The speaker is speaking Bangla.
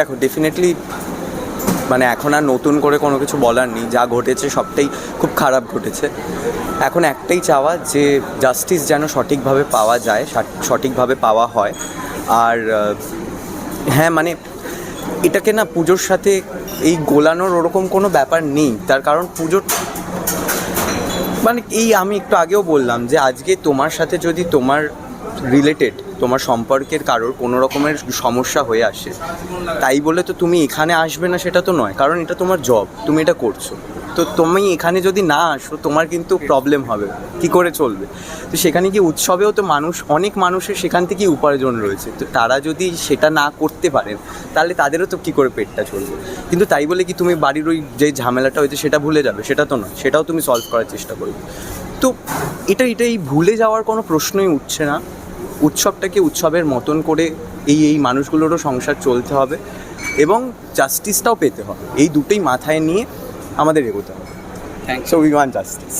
দেখো ডেফিনেটলি মানে এখন আর নতুন করে কোনো কিছু বলার নেই। যা ঘটেছে সবটাই খুব খারাপ ঘটেছে। এখন একটাই চাওয়া যে জাস্টিস যেন সঠিকভাবে পাওয়া যায় সঠিকভাবে পাওয়া হয়। আর হ্যাঁ মানে এটাকে না পুজোর সাথে এই গোলানোর ওরকম কোনো ব্যাপার নেই। তার কারণ পুজোর মানে এই আমি একটু আগেও বললাম যে আজকে তোমার সাথে যদি তোমার রিলেটেড তোমার সম্পর্কের কারোর কোনো রকমের সমস্যা হয়ে আসে। তাই বলে তো তুমি এখানে আসবে না, সেটা তো নয়। কারণ এটা তোমার জব তুমি এটা করছ। তো তুমি এখানে যদি না আসো, তোমার কিন্তু প্রবলেম হবে। কি করে চলবে? তো সেখানে কি উৎসবেও তো মানুষ, অনেক মানুষের সেখান থেকেই উপার্জন রয়েছে। তো তারা যদি সেটা না করতে পারেন তাহলে তাদেরও তো কী করে পেটটা চলবে? কিন্তু তাই বলে কি তুমি বাড়ির ওই যে ঝামেলাটা হয়েছে, সেটা ভুলে যাবে? সেটা তো নয়। সেটাও তুমি সলভ করার চেষ্টা করবে। তো এটা এটাই ভুলে যাওয়ার কোনো প্রশ্নই উঠছে না। উৎসবটাকে উৎসবের মতন করে এই এই মানুষগুলোরও সংসার চলতে হবে এবং জাস্টিসটাও পেতে হবে। এই দুটোই মাথায় নিয়ে আমাদের এগোতে হবে। Thank so we want justice